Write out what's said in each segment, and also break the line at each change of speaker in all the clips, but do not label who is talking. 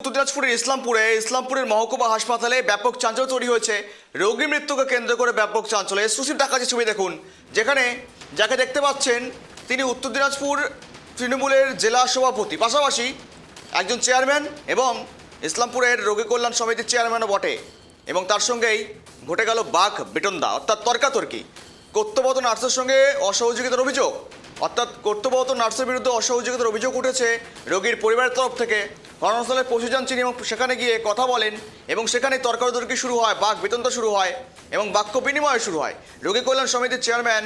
উত্তর দিনাজপুরের ইসলামপুরে ইসলামপুরের মহকুমা হাসপাতালে ব্যাপক চাঞ্চল্য তৈরি হয়েছে। রোগী মৃত্যুকে কেন্দ্র করে ব্যাপক চাঞ্চল্য। এক্সক্লুসিভ দেখাচ্ছে ছবি দেখুন, যেখানে যাকে দেখতে পাচ্ছেন, তিনি উত্তর দিনাজপুর তৃণমূলের জেলা সভাপতি। পাশাপাশি একজন চেয়ারম্যান এবং ইসলামপুরের রোগী কল্যাণ সমিতির চেয়ারম্যানও বটে। এবং তার সঙ্গেই ঘটে গেল বাঘ বেটনদা অর্থাৎ তর্কাতর্কি। কর্তব্যরত নার্সের সঙ্গে অসহযোগিতার অভিযোগ। অর্থাৎ কর্তব্যরত নার্সের বিরুদ্ধে অসহযোগিতার অভিযোগ উঠেছে রোগীর পরিবারের তরফ থেকে। ঘটনাস্থলে পৌঁছে যান তিনি এবং সেখানে গিয়ে কথা বলেন এবং সেখানে তর্কাতর্কি শুরু হয়, বাঘ বেতনতা শুরু হয় এবং বাক্য বিনিময় শুরু হয়। রোগী কল্যাণ সমিতির চেয়ারম্যান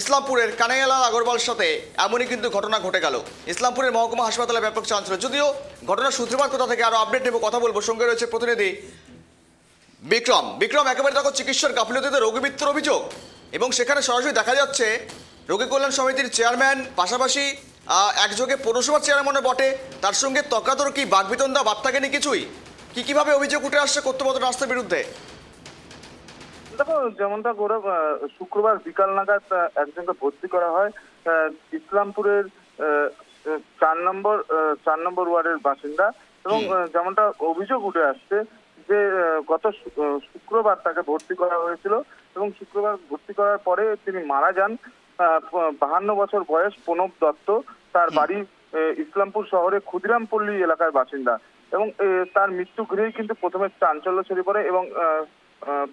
ইসলামপুরের কানাইয়ালাল আগরওয়াল সাথে এমনই কিন্তু ঘটনা ঘটে গেল। ইসলামপুরের মহকুমা হাসপাতালে ব্যাপক চাঞ্চল্য। যদিও ঘটনার সূত্রপাত কোথা থেকে আরও আপডেট নেব, কথা বলব। সঙ্গে রয়েছে প্রতিনিধি বিক্রম। বিক্রম, একেবারে দেখো চিকিৎসার গাফিলতিতে রোগী মৃত্যুর অভিযোগ এবং সেখানে সরাসরি দেখা যাচ্ছে রোগী কল্যাণ সমিতির চেয়ারম্যান, পাশাপাশি একযোগে পৌরসভার চেয়ারম্যানও বটে। তার সঙ্গে তর্কাতর্কি বাগবিতন্দা বাদ থাকেনি কিছুই? কি কীভাবে অভিযোগ উঠে আসছে কর্তব্যরত রাস্তার বিরুদ্ধে?
দেখো যেমনটা গৌরব শুক্রবার বিকাল নাগাদ একজনকে ভর্তি করা হয়। ইসলামপুরের চার নম্বর চার নম্বর ওয়ার্ডের বাসিন্দা। এবং যেমনটা অভিযোগ উঠে আসছে যে গত শুক্রবার তাকে ভর্তি করা হয়েছিল। এবং শুক্রবার ভর্তি করার পরে তিনি মারা যান। বাহান্ন বছর বয়স প্রণব দত্ত। তার বাড়ি ইসলামপুর শহরে ক্ষুদিরামপল্লী এলাকার বাসিন্দা। এবং তার মৃত্যু ঘিরেই কিন্তু প্রথমে চাঞ্চল্য ছড়িয়ে পড়ে এবং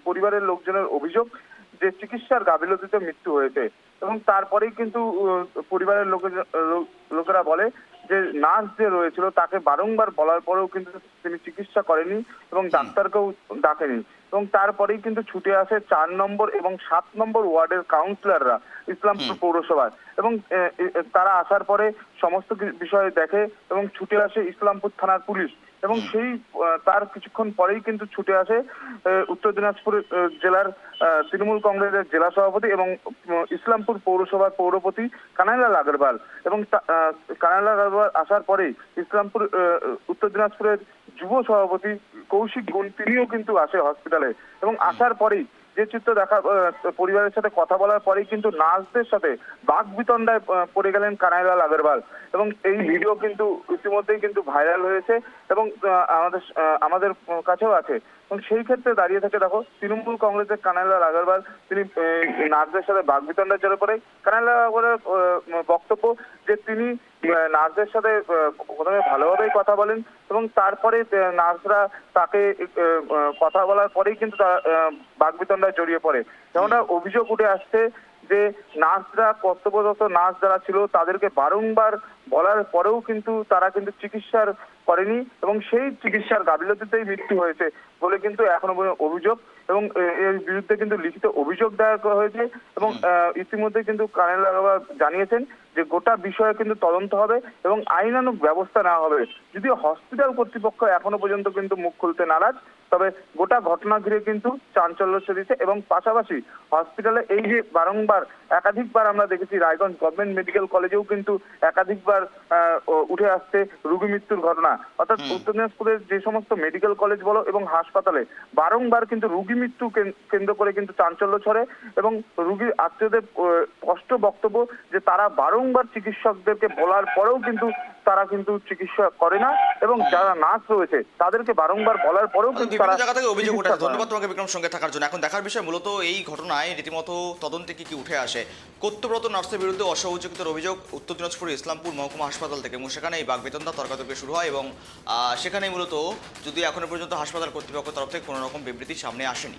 পরিবারের লোকজনের অভিযোগ যে চিকিৎসার গাফিলতিতে মৃত্যু হয়েছে। এবং তারপরেই কিন্তু পরিবারের লোকে লোকেরা বলে যে নার্স যে রয়েছিল তাকে বারংবার বলার পরেও কিন্তু তিনি চিকিৎসা করেনি এবং ডাক্তারকেও ডাকেনি। এবং তারপরেই কিন্তু ছুটে আসে চার নম্বর এবং সাত নম্বর ওয়ার্ডের কাউন্সিলররা ইসলামপুর পৌরসভার। এবং তারা আসার পরে সমস্ত বিষয় দেখে এবং ছুটে আসে ইসলামপুর থানার পুলিশ। এবং সেই তার কিছুক্ষণ পরেই কিন্তু ছুটে আসে উত্তর দিনাজপুর জেলার তৃণমূল কংগ্রেসের জেলা সভাপতি এবং ইসলামপুর পৌরসভার পৌরপতি কানাইলাল আগরওয়াল। এবং কানাইলাল আগরওয়াল আসার পরেই ইসলামপুর উত্তর দিনাজপুরের যুব সভাপতি কৌশিক গুণ তিনিও কিন্তু আসে হসপিটালে এবং আসার পরেই যে চিত্র দেখা পরিবারের সাথে কথা বলার পরেই কিন্তু নার্সদের সাথে বাঘ বিতণ্ডায় পড়ে গেলেন কানাইলাল আগরওয়াল। এবং এই ভিডিও কিন্তু ইতিমধ্যেই কিন্তু ভাইরাল হয়েছে এবং আমাদের আমাদের কাছেও আছে। এবং সেই ক্ষেত্রে দাঁড়িয়ে থেকে দেখো, তৃণমূল কংগ্রেসের কানাইলাল আগরওয়াল, তিনি নার্সদের সাথে বাঘ বিতণ্ডায় চলে পড়ে। কানাইলাল আগরওয়ালের বক্তব্য যে তিনি নার্সদের সাথে প্রথমে ভালোভাবেই কথা বলেন এবং তারপরে নার্সরা তাকে কথা বলার পরেই কিন্তু তারা বাগবিতণ্ডায় জড়িয়ে পড়ে। যেমনটা অভিযোগ উঠে আসছে যে নার্সরা কর্তব্যরত নার্স যারা ছিল তাদেরকে বারংবার বলার পরেও কিন্তু তারা কিন্তু চিকিৎসার করেনি এবং সেই চিকিৎসার গাফিলতিতেই মৃত্যু হয়েছে বলে কিন্তু এখনও পর্যন্ত অভিযোগ এবং এর বিরুদ্ধে কিন্তু লিখিত অভিযোগ দায়ের করা হয়েছে এবং ইতিমধ্যে কিন্তু কানেল আগরওয়াল জানিয়েছেন যে গোটা বিষয়ে কিন্তু তদন্ত হবে এবং আইনানুগ ব্যবস্থা নেওয়া হবে। যদিও হসপিটাল কর্তৃপক্ষ এখনও পর্যন্ত কিন্তু মুখ খুলতে নারাজ তবে গোটা ঘটনা ঘিরে কিন্তু চাঞ্চল্য ছড়িয়েছে এবং পাশাপাশি হসপিটালে এই যে বারংবার একাধিকবার আমরা দেখেছি রায়গঞ্জ গভর্নমেন্ট মেডিকেল কলেজেও কিন্তু একাধিকবার উঠে আসছে রুগী মৃত্যুর ঘটনা। অর্থাৎ উত্তর দিনাজপুরের যে সমস্ত মেডিকেল কলেজ বলো এবং হাসপাতালে বারংবার কিন্তু রোগী মৃত্যু কেন্দ্র করে কিন্তু চাঞ্চল্য ছড়ে এবং রোগীর আত্মীয়দের স্পষ্ট বক্তব্য যে তারা বারংবার চিকিৎসকদেরকে বলার পরেও কিন্তু তারা কিন্তু চিকিৎসা করে না এবং যারা নার্স রয়েছে তাদেরকে বারংবার বলার পরেও কিন্তু তারা
জায়গা থেকে অভিযোগ। ধন্যবাদ তোমাকে বিক্রম সঙ্গে থাকার জন্য। এখন দেখার বিষয় মূলত এই ঘটনায় রীতিমতো তদন্তে কি কি উঠে আসে। কর্তব্যরত নার্সের বিরুদ্ধে অসহযোগিতার অভিযোগ উত্তর দিনাজপুর ইসলামপুর মহকুমা হাসপাতাল থেকে। এবং সেখানে এই বাগবেতনটা তর্কাতর্কি শুরু হয় এবং আহ, সেখানেই মূলত যদি এখনও পর্যন্ত হাসপাতাল কর্তৃপক্ষ তরফ থেকে কোনো রকম বিবৃতি সামনে আসেনি।